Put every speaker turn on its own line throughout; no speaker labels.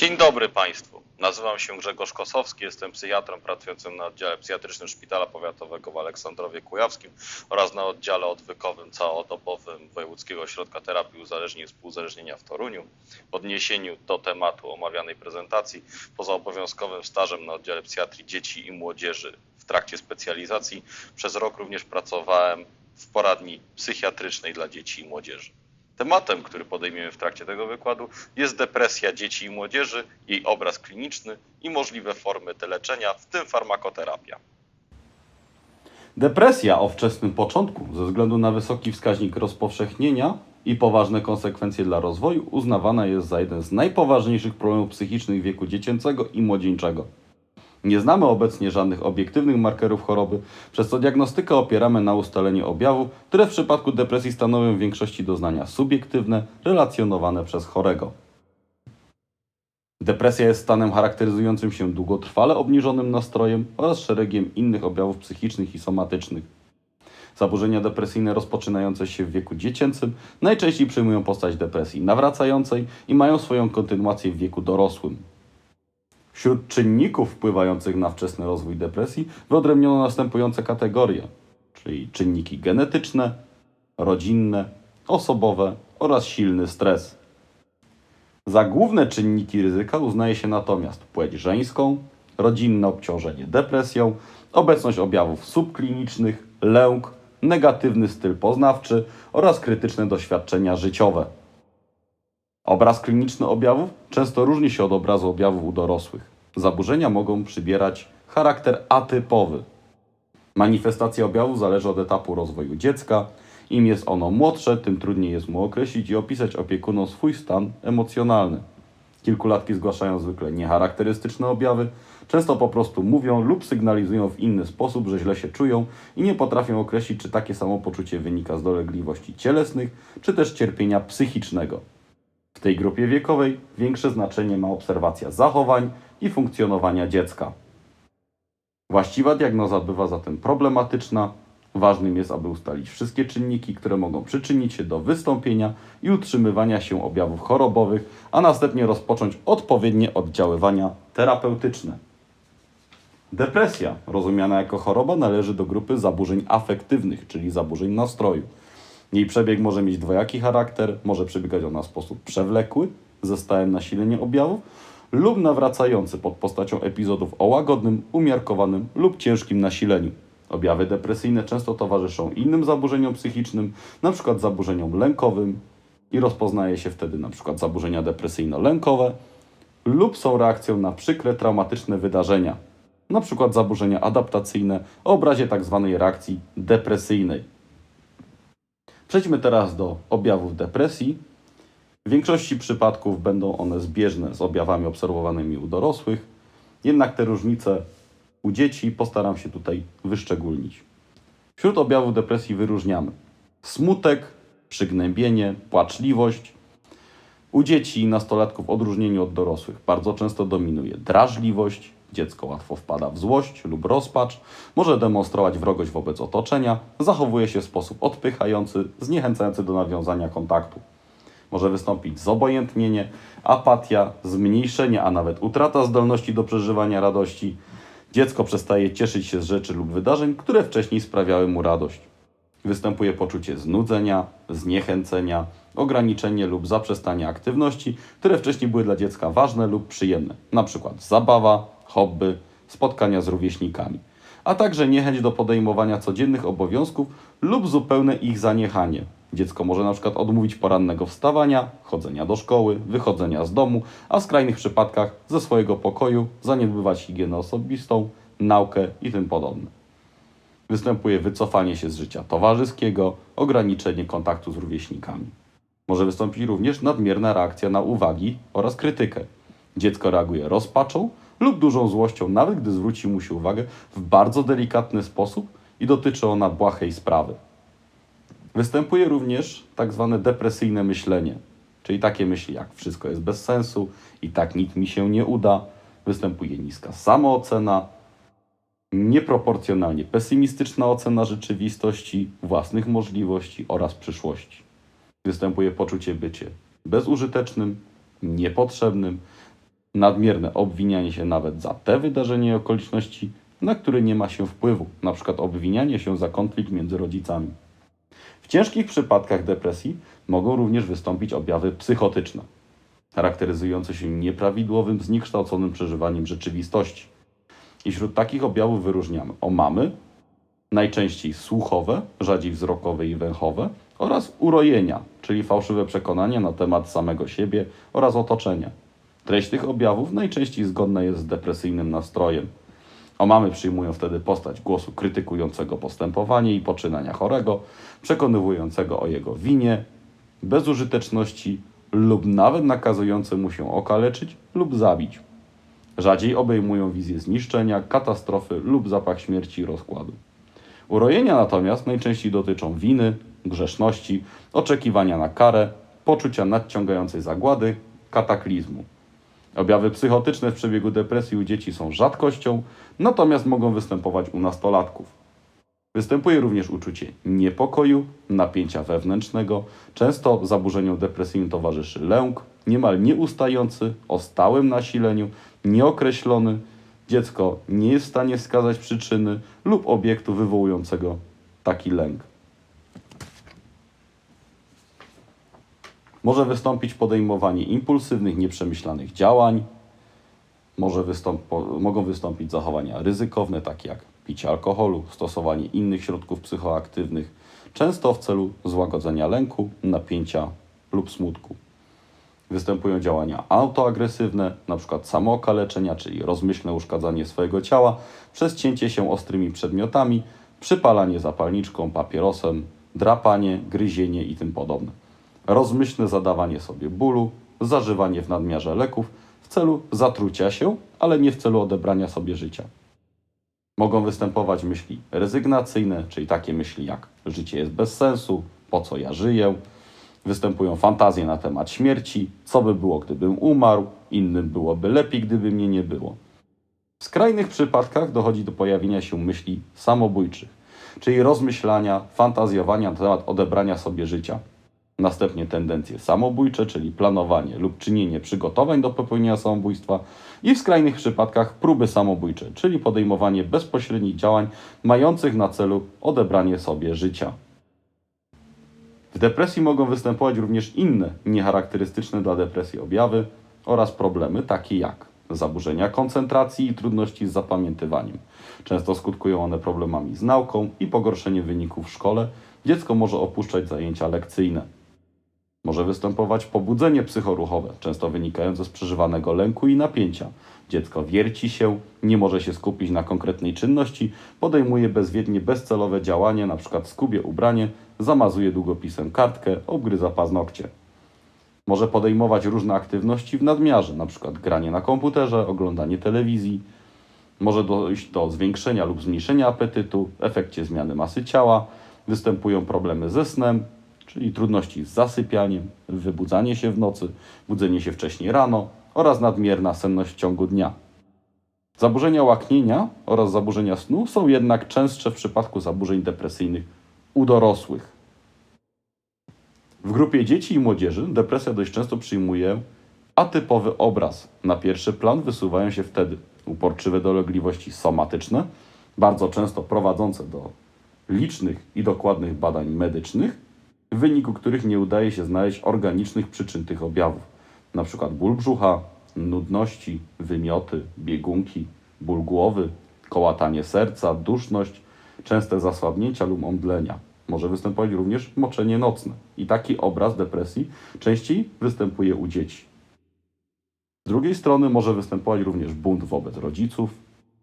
Dzień dobry Państwu. Nazywam się Grzegorz Kosowski, jestem psychiatrą pracującym na oddziale psychiatrycznym Szpitala Powiatowego w Aleksandrowie Kujawskim oraz na oddziale odwykowym całodobowym Wojewódzkiego Ośrodka Terapii Uzależnień i Współuzależnienia w Toruniu. W odniesieniu do tematu omawianej prezentacji, poza obowiązkowym stażem na oddziale psychiatrii dzieci i młodzieży w trakcie specjalizacji, przez rok również pracowałem w poradni psychiatrycznej dla dzieci i młodzieży. Tematem, który podejmiemy w trakcie tego wykładu, jest depresja dzieci i młodzieży, jej obraz kliniczny i możliwe formy leczenia, w tym farmakoterapia.
Depresja o wczesnym początku, ze względu na wysoki wskaźnik rozpowszechnienia i poważne konsekwencje dla rozwoju, uznawana jest za jeden z najpoważniejszych problemów psychicznych wieku dziecięcego i młodzieńczego. Nie znamy obecnie żadnych obiektywnych markerów choroby, przez co diagnostykę opieramy na ustaleniu objawów, które w przypadku depresji stanowią w większości doznania subiektywne, relacjonowane przez chorego. Depresja jest stanem charakteryzującym się długotrwale obniżonym nastrojem oraz szeregiem innych objawów psychicznych i somatycznych. Zaburzenia depresyjne rozpoczynające się w wieku dziecięcym najczęściej przyjmują postać depresji nawracającej i mają swoją kontynuację w wieku dorosłym. Wśród czynników wpływających na wczesny rozwój depresji wyodrębniono następujące kategorie, czyli czynniki genetyczne, rodzinne, osobowe oraz silny stres. Za główne czynniki ryzyka uznaje się natomiast płeć żeńską, rodzinne obciążenie depresją, obecność objawów subklinicznych, lęk, negatywny styl poznawczy oraz krytyczne doświadczenia życiowe. Obraz kliniczny objawów często różni się od obrazu objawów u dorosłych. Zaburzenia mogą przybierać charakter atypowy. Manifestacja objawów zależy od etapu rozwoju dziecka. Im jest ono młodsze, tym trudniej jest mu określić i opisać opiekunom swój stan emocjonalny. Kilkulatki zgłaszają zwykle niecharakterystyczne objawy, często po prostu mówią lub sygnalizują w inny sposób, że źle się czują i nie potrafią określić, czy takie samopoczucie wynika z dolegliwości cielesnych, czy też cierpienia psychicznego. W tej grupie wiekowej większe znaczenie ma obserwacja zachowań i funkcjonowania dziecka. Właściwa diagnoza bywa zatem problematyczna. Ważnym jest, aby ustalić wszystkie czynniki, które mogą przyczynić się do wystąpienia i utrzymywania się objawów chorobowych, a następnie rozpocząć odpowiednie oddziaływania terapeutyczne. Depresja, rozumiana jako choroba, należy do grupy zaburzeń afektywnych, czyli zaburzeń nastroju. Jej przebieg może mieć dwojaki charakter, może przebiegać ona w sposób przewlekły, ze stałym nasileniem objawów, lub nawracający pod postacią epizodów o łagodnym, umiarkowanym lub ciężkim nasileniu. Objawy depresyjne często towarzyszą innym zaburzeniom psychicznym, np. zaburzeniom lękowym i rozpoznaje się wtedy np. zaburzenia depresyjno-lękowe lub są reakcją na przykre, traumatyczne wydarzenia, np. zaburzenia adaptacyjne o obrazie tzw. reakcji depresyjnej. Przejdźmy teraz do objawów depresji. W większości przypadków będą one zbieżne z objawami obserwowanymi u dorosłych, jednak te różnice u dzieci postaram się tutaj wyszczególnić. Wśród objawów depresji wyróżniamy smutek, przygnębienie, płaczliwość. U dzieci i nastolatków w odróżnieniu od dorosłych bardzo często dominuje drażliwość, dziecko łatwo wpada w złość lub rozpacz, może demonstrować wrogość wobec otoczenia, zachowuje się w sposób odpychający, zniechęcający do nawiązania kontaktu. Może wystąpić zobojętnienie, apatia, zmniejszenie, a nawet utrata zdolności do przeżywania radości. Dziecko przestaje cieszyć się z rzeczy lub wydarzeń, które wcześniej sprawiały mu radość. Występuje poczucie znudzenia, zniechęcenia, ograniczenie lub zaprzestanie aktywności, które wcześniej były dla dziecka ważne lub przyjemne, np. zabawa, hobby, spotkania z rówieśnikami, a także niechęć do podejmowania codziennych obowiązków lub zupełne ich zaniechanie. Dziecko może na przykład odmówić porannego wstawania, chodzenia do szkoły, wychodzenia z domu, a w skrajnych przypadkach ze swojego pokoju zaniedbywać higienę osobistą, naukę i tym podobne. Występuje wycofanie się z życia towarzyskiego, ograniczenie kontaktu z rówieśnikami. Może wystąpić również nadmierna reakcja na uwagi oraz krytykę. Dziecko reaguje rozpaczą lub dużą złością, nawet gdy zwróci mu się uwagę w bardzo delikatny sposób i dotyczy ona błahej sprawy. Występuje również tak zwane depresyjne myślenie, czyli takie myśli jak wszystko jest bez sensu i tak nic mi się nie uda. Występuje niska samoocena, nieproporcjonalnie pesymistyczna ocena rzeczywistości, własnych możliwości oraz przyszłości. Występuje poczucie bycie bezużytecznym, niepotrzebnym, nadmierne obwinianie się nawet za te wydarzenia i okoliczności, na które nie ma się wpływu, np. obwinianie się za konflikt między rodzicami. W ciężkich przypadkach depresji mogą również wystąpić objawy psychotyczne, charakteryzujące się nieprawidłowym, zniekształconym przeżywaniem rzeczywistości. I wśród takich objawów wyróżniamy omamy, najczęściej słuchowe, rzadziej wzrokowe i węchowe, oraz urojenia, czyli fałszywe przekonania na temat samego siebie oraz otoczenia. Treść tych objawów najczęściej zgodna jest z depresyjnym nastrojem. Omamy przyjmują wtedy postać głosu krytykującego postępowanie i poczynania chorego, przekonywującego o jego winie, bezużyteczności lub nawet nakazujące mu się okaleczyć lub zabić. Rzadziej obejmują wizję zniszczenia, katastrofy lub zapach śmierci i rozkładu. Urojenia natomiast najczęściej dotyczą winy, grzeszności, oczekiwania na karę, poczucia nadciągającej zagłady, kataklizmu. Objawy psychotyczne w przebiegu depresji u dzieci są rzadkością, natomiast mogą występować u nastolatków. Występuje również uczucie niepokoju, napięcia wewnętrznego. Często zaburzeniom depresyjnym towarzyszy lęk, niemal nieustający, o stałym nasileniu, nieokreślony. Dziecko nie jest w stanie wskazać przyczyny lub obiektu wywołującego taki lęk. Może wystąpić podejmowanie impulsywnych, nieprzemyślanych działań. Może wystąp- mogą wystąpić zachowania ryzykowne, takie jak picie alkoholu, stosowanie innych środków psychoaktywnych, często w celu złagodzenia lęku, napięcia lub smutku. Występują działania autoagresywne, np. samookaleczenia, czyli rozmyślne uszkadzanie swojego ciała przez cięcie się ostrymi przedmiotami, przypalanie zapalniczką, papierosem, drapanie, gryzienie i tym podobne. Rozmyślne zadawanie sobie bólu, zażywanie w nadmiarze leków w celu zatrucia się, ale nie w celu odebrania sobie życia. Mogą występować myśli rezygnacyjne, czyli takie myśli jak życie jest bez sensu, po co ja żyję. Występują fantazje na temat śmierci, co by było, gdybym umarł, innym byłoby lepiej, gdyby mnie nie było. W skrajnych przypadkach dochodzi do pojawienia się myśli samobójczych, czyli rozmyślania, fantazjowania na temat odebrania sobie życia. Następnie tendencje samobójcze, czyli planowanie lub czynienie przygotowań do popełnienia samobójstwa i w skrajnych przypadkach próby samobójcze, czyli podejmowanie bezpośrednich działań mających na celu odebranie sobie życia. W depresji mogą występować również inne, niecharakterystyczne dla depresji objawy oraz problemy takie jak zaburzenia koncentracji i trudności z zapamiętywaniem. Często skutkują one problemami z nauką i pogorszeniem wyników w szkole. Dziecko może opuszczać zajęcia lekcyjne. Może występować pobudzenie psychoruchowe, często wynikające z przeżywanego lęku i napięcia. Dziecko wierci się, nie może się skupić na konkretnej czynności, podejmuje bezwiednie bezcelowe działanie, np. skubie ubranie, zamazuje długopisem kartkę, obgryza paznokcie. Może podejmować różne aktywności w nadmiarze, np. granie na komputerze, oglądanie telewizji. Może dojść do zwiększenia lub zmniejszenia apetytu, w efekcie zmiany masy ciała. Występują problemy ze snem, czyli trudności z zasypianiem, wybudzanie się w nocy, budzenie się wcześniej rano oraz nadmierna senność w ciągu dnia. Zaburzenia łaknienia oraz zaburzenia snu są jednak częstsze w przypadku zaburzeń depresyjnych u dorosłych. W grupie dzieci i młodzieży depresja dość często przyjmuje atypowy obraz. Na pierwszy plan wysuwają się wtedy uporczywe dolegliwości somatyczne, bardzo często prowadzące do licznych i dokładnych badań medycznych, w wyniku których nie udaje się znaleźć organicznych przyczyn tych objawów, np. ból brzucha, nudności, wymioty, biegunki, ból głowy, kołatanie serca, duszność, częste zasłabnięcia lub omdlenia. Może występować również moczenie nocne i taki obraz depresji częściej występuje u dzieci. Z drugiej strony może występować również bunt wobec rodziców,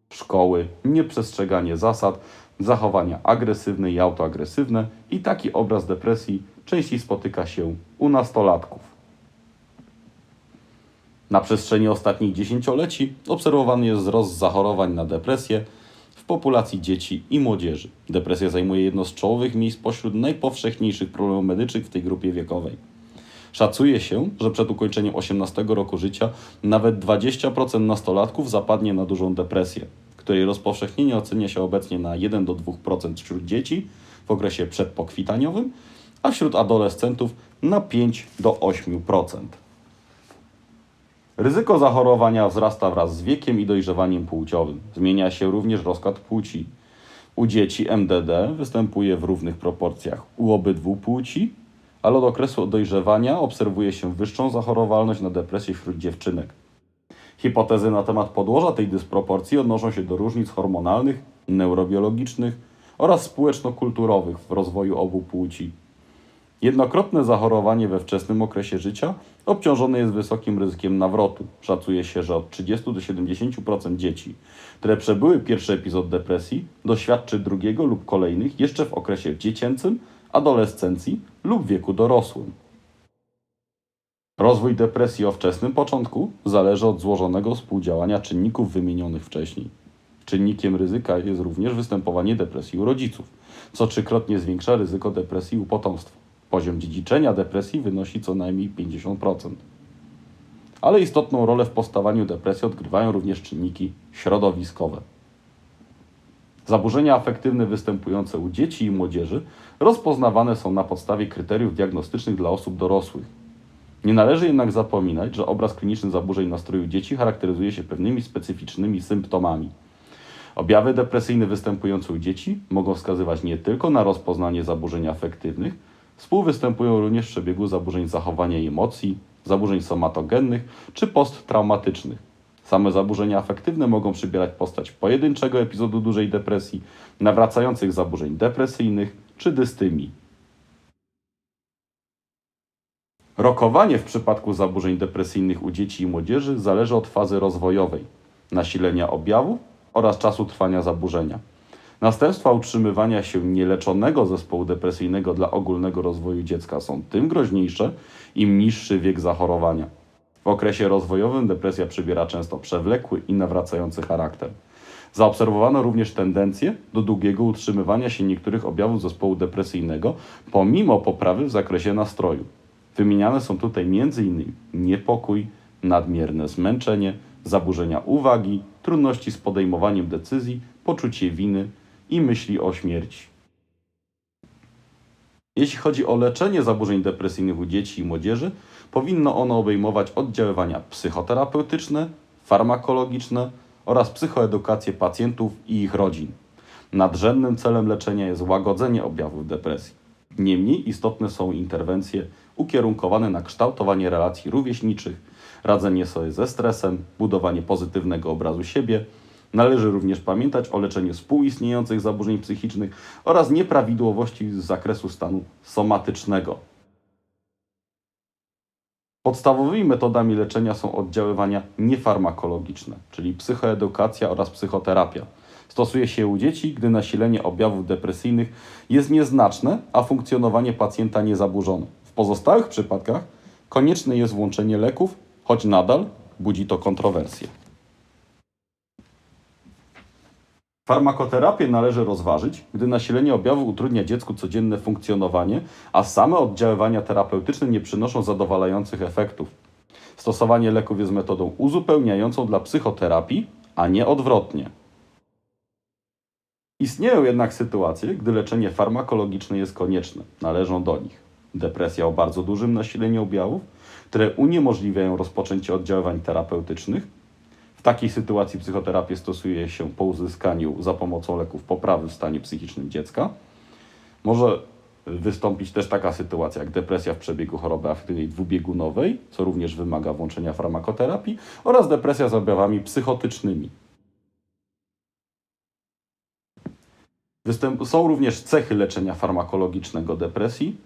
szkoły, nieprzestrzeganie zasad, zachowania agresywne i autoagresywne i taki obraz depresji częściej spotyka się u nastolatków. Na przestrzeni ostatnich dziesięcioleci obserwowany jest wzrost zachorowań na depresję w populacji dzieci i młodzieży. Depresja zajmuje jedno z czołowych miejsc pośród najpowszechniejszych problemów medycznych w tej grupie wiekowej. Szacuje się, że przed ukończeniem 18 roku życia nawet 20% nastolatków zapadnie na dużą depresję, której rozpowszechnienie ocenia się obecnie na 1 do 2% wśród dzieci w okresie przedpokwitaniowym, a wśród adolescentów na 5 do 8%. Ryzyko zachorowania wzrasta wraz z wiekiem i dojrzewaniem płciowym. Zmienia się również rozkład płci. U dzieci MDD występuje w równych proporcjach u obydwu płci, ale od okresu dojrzewania obserwuje się wyższą zachorowalność na depresję wśród dziewczynek. Hipotezy na temat podłoża tej dysproporcji odnoszą się do różnic hormonalnych, neurobiologicznych oraz społeczno-kulturowych w rozwoju obu płci. Jednokrotne zachorowanie we wczesnym okresie życia obciążone jest wysokim ryzykiem nawrotu. Szacuje się, że od 30 do 70% dzieci, które przebyły pierwszy epizod depresji, doświadczy drugiego lub kolejnych jeszcze w okresie dziecięcym, adolescencji lub wieku dorosłym. Rozwój depresji o wczesnym początku zależy od złożonego współdziałania czynników wymienionych wcześniej. Czynnikiem ryzyka jest również występowanie depresji u rodziców, co trzykrotnie zwiększa ryzyko depresji u potomstwa. Poziom dziedziczenia depresji wynosi co najmniej 50%. Ale istotną rolę w powstawaniu depresji odgrywają również czynniki środowiskowe. Zaburzenia afektywne występujące u dzieci i młodzieży rozpoznawane są na podstawie kryteriów diagnostycznych dla osób dorosłych. Nie należy jednak zapominać, że obraz kliniczny zaburzeń nastroju dzieci charakteryzuje się pewnymi specyficznymi symptomami. Objawy depresyjne występujące u dzieci mogą wskazywać nie tylko na rozpoznanie zaburzeń afektywnych, współwystępują również w przebiegu zaburzeń zachowania i emocji, zaburzeń somatogennych czy posttraumatycznych. Same zaburzenia afektywne mogą przybierać postać pojedynczego epizodu dużej depresji, nawracających zaburzeń depresyjnych czy dystymii. Rokowanie w przypadku zaburzeń depresyjnych u dzieci i młodzieży zależy od fazy rozwojowej, nasilenia objawów oraz czasu trwania zaburzenia. Następstwa utrzymywania się nieleczonego zespołu depresyjnego dla ogólnego rozwoju dziecka są tym groźniejsze, im niższy wiek zachorowania. W okresie rozwojowym depresja przybiera często przewlekły i nawracający charakter. Zaobserwowano również tendencję do długiego utrzymywania się niektórych objawów zespołu depresyjnego pomimo poprawy w zakresie nastroju. Wymieniane są tutaj m.in. niepokój, nadmierne zmęczenie, zaburzenia uwagi, trudności z podejmowaniem decyzji, poczucie winy i myśli o śmierci. Jeśli chodzi o leczenie zaburzeń depresyjnych u dzieci i młodzieży, powinno ono obejmować oddziaływania psychoterapeutyczne, farmakologiczne oraz psychoedukację pacjentów i ich rodzin. Nadrzędnym celem leczenia jest łagodzenie objawów depresji. Niemniej istotne są interwencje ukierunkowane na kształtowanie relacji rówieśniczych, radzenie sobie ze stresem, budowanie pozytywnego obrazu siebie. Należy również pamiętać o leczeniu współistniejących zaburzeń psychicznych oraz nieprawidłowości z zakresu stanu somatycznego. Podstawowymi metodami leczenia są oddziaływania niefarmakologiczne, czyli psychoedukacja oraz psychoterapia. Stosuje się u dzieci, gdy nasilenie objawów depresyjnych jest nieznaczne, a funkcjonowanie pacjenta niezaburzone. W pozostałych przypadkach konieczne jest włączenie leków, choć nadal budzi to kontrowersje. Farmakoterapię należy rozważyć, gdy nasilenie objawu utrudnia dziecku codzienne funkcjonowanie, a same oddziaływania terapeutyczne nie przynoszą zadowalających efektów. Stosowanie leków jest metodą uzupełniającą dla psychoterapii, a nie odwrotnie. Istnieją jednak sytuacje, gdy leczenie farmakologiczne jest konieczne. Należą do nich depresja o bardzo dużym nasileniu objawów, które uniemożliwiają rozpoczęcie oddziaływań terapeutycznych. Takiej sytuacji psychoterapię stosuje się po uzyskaniu za pomocą leków poprawy w stanie psychicznym dziecka. Może wystąpić też taka sytuacja jak depresja w przebiegu choroby afektywnej dwubiegunowej, co również wymaga włączenia farmakoterapii, oraz depresja z objawami psychotycznymi. Występ są również cechy leczenia farmakologicznego depresji,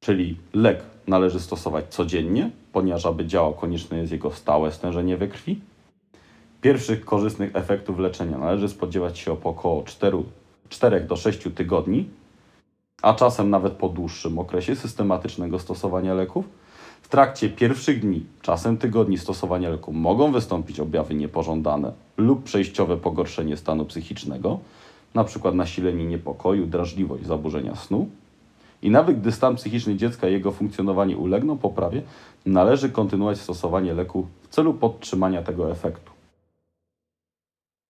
czyli lek należy stosować codziennie, ponieważ aby działał, konieczne jest jego stałe stężenie we krwi. Pierwszych korzystnych efektów leczenia należy spodziewać się po około 4, 4 do 6 tygodni, a czasem nawet po dłuższym okresie systematycznego stosowania leków. W trakcie pierwszych dni, czasem tygodni stosowania leku mogą wystąpić objawy niepożądane lub przejściowe pogorszenie stanu psychicznego, np. nasilenie niepokoju, drażliwość, zaburzenia snu. I nawet gdy stan psychiczny dziecka i jego funkcjonowanie ulegną poprawie, należy kontynuować stosowanie leku w celu podtrzymania tego efektu.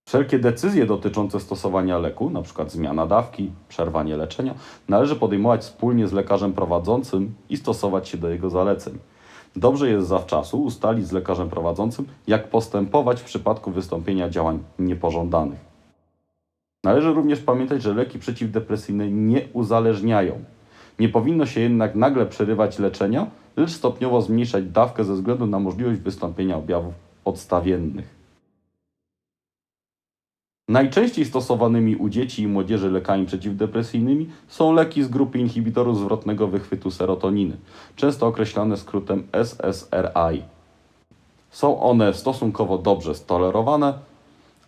Wszelkie decyzje dotyczące stosowania leku, np. zmiana dawki, przerwanie leczenia, należy podejmować wspólnie z lekarzem prowadzącym i stosować się do jego zaleceń. Dobrze jest zawczasu ustalić z lekarzem prowadzącym, jak postępować w przypadku wystąpienia działań niepożądanych. Należy również pamiętać, że leki przeciwdepresyjne nie uzależniają. Nie powinno się jednak nagle przerywać leczenia, lecz stopniowo zmniejszać dawkę ze względu na możliwość wystąpienia objawów odstawiennych. Najczęściej stosowanymi u dzieci i młodzieży lekami przeciwdepresyjnymi są leki z grupy inhibitorów zwrotnego wychwytu serotoniny, często określane skrótem SSRI. Są one stosunkowo dobrze stolerowane,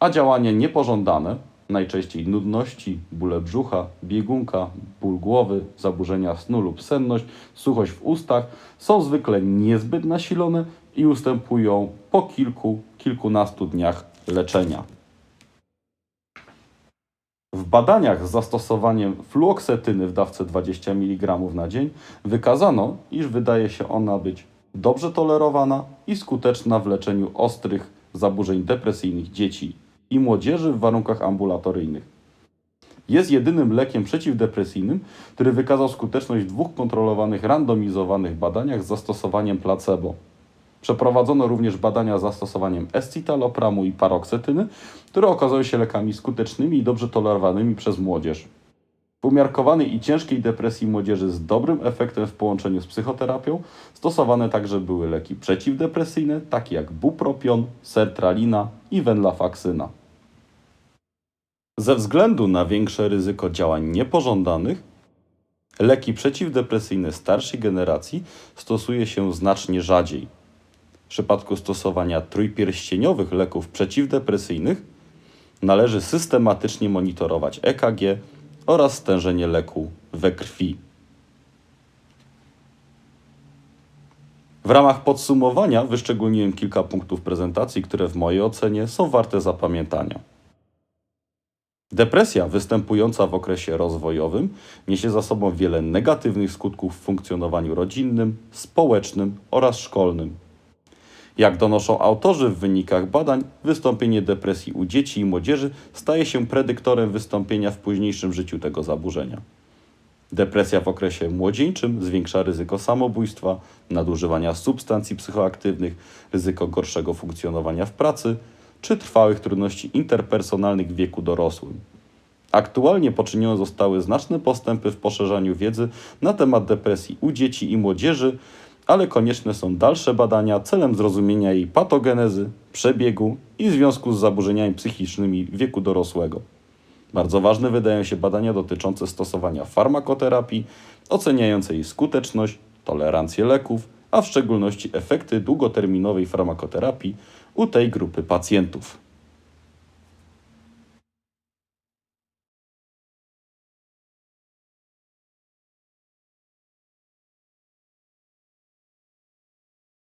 a działania niepożądane, najczęściej nudności, bóle brzucha, biegunka, ból głowy, zaburzenia snu lub senność, suchość w ustach, są zwykle niezbyt nasilone i ustępują po kilku, kilkunastu dniach leczenia. W badaniach z zastosowaniem fluoksetyny w dawce 20 mg na dzień wykazano, iż wydaje się ona być dobrze tolerowana i skuteczna w leczeniu ostrych zaburzeń depresyjnych dzieci i młodzieży w warunkach ambulatoryjnych. Jest jedynym lekiem przeciwdepresyjnym, który wykazał skuteczność w dwóch kontrolowanych, randomizowanych badaniach z zastosowaniem placebo. Przeprowadzono również badania z zastosowaniem escitalopramu i paroksetyny, które okazały się lekami skutecznymi i dobrze tolerowanymi przez młodzież. W umiarkowanej i ciężkiej depresji młodzieży z dobrym efektem w połączeniu z psychoterapią stosowane także były leki przeciwdepresyjne, takie jak bupropion, sertralina i venlafaxyna. Ze względu na większe ryzyko działań niepożądanych, leki przeciwdepresyjne starszej generacji stosuje się znacznie rzadziej. W przypadku stosowania trójpierścieniowych leków przeciwdepresyjnych należy systematycznie monitorować EKG oraz stężenie leku we krwi. W ramach podsumowania wyszczególniłem kilka punktów prezentacji, które w mojej ocenie są warte zapamiętania. Depresja występująca w okresie rozwojowym niesie za sobą wiele negatywnych skutków w funkcjonowaniu rodzinnym, społecznym oraz szkolnym. Jak donoszą autorzy w wynikach badań, wystąpienie depresji u dzieci i młodzieży staje się predyktorem wystąpienia w późniejszym życiu tego zaburzenia. Depresja w okresie młodzieńczym zwiększa ryzyko samobójstwa, nadużywania substancji psychoaktywnych, ryzyko gorszego funkcjonowania w pracy czy trwałych trudności interpersonalnych w wieku dorosłym. Aktualnie poczynione zostały znaczne postępy w poszerzaniu wiedzy na temat depresji u dzieci i młodzieży, ale konieczne są dalsze badania celem zrozumienia jej patogenezy, przebiegu i związku z zaburzeniami psychicznymi wieku dorosłego. Bardzo ważne wydają się badania dotyczące stosowania farmakoterapii, oceniające jej skuteczność, tolerancję leków, a w szczególności efekty długoterminowej farmakoterapii u tej grupy pacjentów.